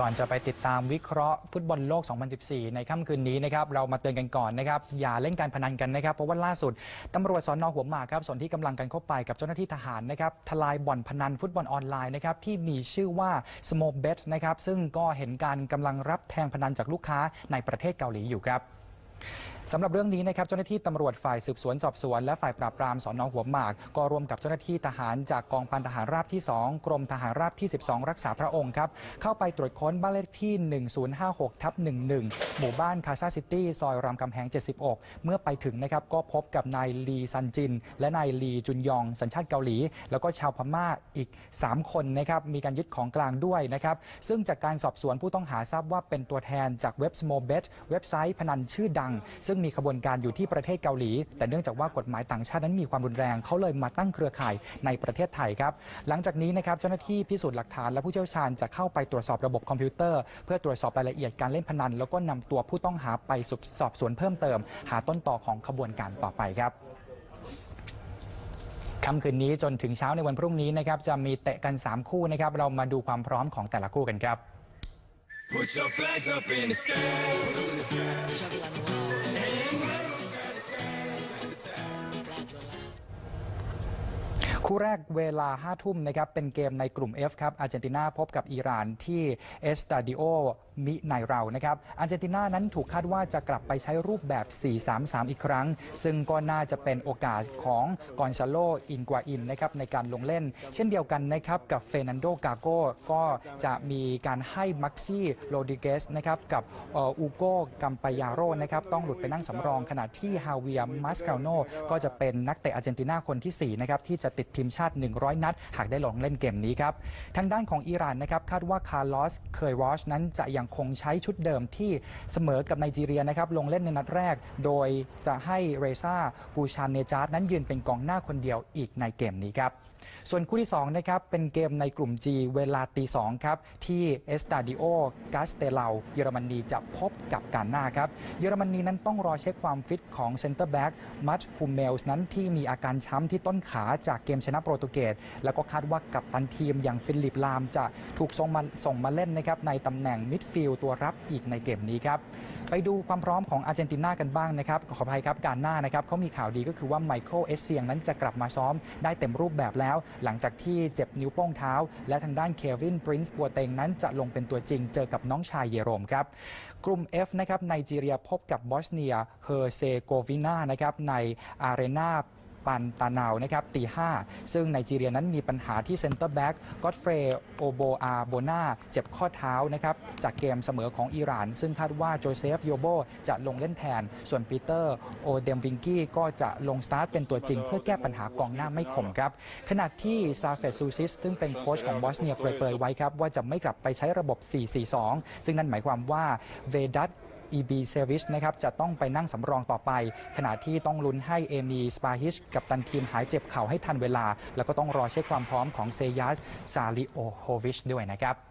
ก่อนจะไปติดตามวิเคราะห์ฟุตบอลโลก 2014 ในค่ำคืนนี้นะครับเรามาเตือนกันก่อนนะครับอย่าเล่นการพนันกันนะครับ เพราะว่าล่าสุดตำรวจสอนอหัวหมากครับส่วนที่กำลังกันเข้าไปกับเจ้าหน้าที่ทหารนะครับทลายบ่อนพนันฟุตบอลออนไลน์นะครับที่มีชื่อว่า Smoke Bet นะครับซึ่งก็เห็นการกำลังรับแทงพนันจากลูกค้าในประเทศเกาหลีอยู่ครับ สำหรับเรื่องนี้นะครับเจ้าหน้าที่ตำรวจฝ่ายสืบสวนสอบสวน และฝ่ายปราบปรามสอนอหัวหมาก ก็ร่วมกับเจ้าหน้าที่ทหารจากกองพันทหารราบที่ 2 กรมทหารราบที่ 12 รักษาพระองค์ครับเข้าไปตรวจค้นบ้านเลขที่ 1056ทับ11 หมู่บ้านคาซาซิตี้ซอยรามคำแหง 76 เมื่อไปถึงนะครับก็พบกับนายลีซันจิน และนายลีจุนยอง สัญชาติเกาหลี แล้วก็ชาวพม่าอีก 3 คนนะครับมีการยึดของกลางด้วยนะครับซึ่งจากการสอบสวนผู้ต้องหาทราบว่าเป็นตัวแทนจากเว็บ Smobet เว็บไซต์พนันชื่อดัง ซึ่งมีขบวนการอยู่ที่ประเทศเกาหลี แต่เนื่องจากว่ากฎหมายต่างชาตินั้นมีความรุนแรงเขาเลยมาตั้งเครือข่ายในประเทศไทยครับ หลังจากนี้นะครับเจ้าหน้าที่พิสูจน์หลักฐานและผู้เชี่ยวชาญจะเข้าไปตรวจสอบระบบคอมพิวเตอร์ เพื่อตรวจสอบรายละเอียดการเล่นพนัน แล้วก็นำตัวผู้ต้องหาไปสอบสวนเพิ่มเติม หาต้นต่อของขบวนการต่อไปครับค่ำคืนนี้จนถึงเช้าในวันพรุ่งนี้นะครับจะมีเตะกัน 3 คู่นะครับเรามาดูความพร้อมของแต่ละคู่กันครับ Put your flags up in the sky. คู่แรกเวลา5ทุ่มนะครับเป็นเกมในกลุ่ม F ครับอาร์เจนตินาพบกับอิหร่านที่เอสตาดิโอ มิไนเรานะครับอาร์เจนตินานั้นถูกคาดว่าจะกลับไปใช้รูปแบบ 4-3-3 อีกครั้ง ซึ่งก็น่าจะเป็นโอกาสของกอนซาโลอินกวาอินนะครับในการลงเล่น เช่นเดียวกันนะครับกับเฟรนันโดกาโกก็จะมีการให้มักซี่โรดิเกสนะครับกับอูโก้กัมปายาโรนะครับต้องหลุดไปนั่งสำรองขณะที่ฮาเวียมัสคาโนก็จะเป็นนักเตะอาร์เจนตินาคนที่ 4 นะครับที่จะติดทีมชาติ 100 นัด หากได้ลงเล่นเกมนี้ครับ ทางด้านของอิหร่านนะครับคาดว่าคาร์ลอสเคยรอชนั้นจะยังคงใช้ชุดเดิมที่เสมอกับไนจีเรียนะครับลงเล่นในนัดแรก โดยจะให้เรซ่ากูชานเนจาร์นั้นยืนเป็นกองหน้าคนเดียวอีกในเกมนี้ครับ ส่วนคู่ที่2นะครับเป็นเกมในกลุ่ม G เวลาตี2ครับที่เอสตาดิโอกาสเตเลาเยอรมนีจะพบกับกาหน้าครับเยอรมนีนั้นต้องรอเช็คความฟิตของเซนเตอร์แบ็กมัตฮูเมลส์นั้นที่มีอาการช้ำที่ต้นขาจากเกมชนะโปรตุเกสแล้วก็คาดว่ากับตันทีมอย่างฟิลิปลามจะถูกส่งมาส่งมาเล่นนะครับในตำแหน่งมิดฟิลด์ตัวรับอีกในเกมนี้ครับ ไปดูความพร้อมของอาร์เจนตินากันบ้างนะครับขออภัยครับการหน้านะครับเขามีข่าวดีก็คือว่าไมเคิลเอสเซียงนั้นจะกลับมาซ้อมได้เต็มรูปแบบแล้ว หลังจากที่เจ็บนิ้วโป้งเท้า และทางด้านเควินปรินซ์บัวเตงนั้นจะลงเป็นตัวจริงเจอกับน้องชายเยโรมครับกลุ่ม F นะครับไนจีเรียพบกับบอสเนียเฮอร์เซโกวินานะครับในอารีนา ปันตานาวนะครับตี5ซึ่งไนจีเรียนั้นมีปัญหาที่เซนเตอร์แบ็กก็ตเฟรโอโบอาโบนาเจ็บข้อเท้านะครับจากเกมเสมอของอิหร่าน ซึ่งคาดว่าโจเซฟโยโบจะลงเล่นแทน ส่วนปีเตอร์โอเดมวิงกี้ก็จะลงสตาร์ทเป็นตัวจริง เพื่อแก้ปัญหากองหน้าไม่คมครับ ขณะที่ซาเฟตซูซิส ซึ่งเป็นโค้ชของบอสเนียเปรยไว้ครับว่าจะไม่กลับไปใช้ระบบ 4-4-2 ซึ่งนั่นหมายความว่าเวดัต EB Service นะครับจะต้องไปนั่งสำรองต่อไป ขณะที่ต้องลุ้นให้เอมีสปาฮิชกับตันทีมหายเจ็บเข่าให้ทันเวลา แล้วก็ต้องรอเช็คความพร้อมของเซยัสซาลิโอโฮวิชด้วยนะครับ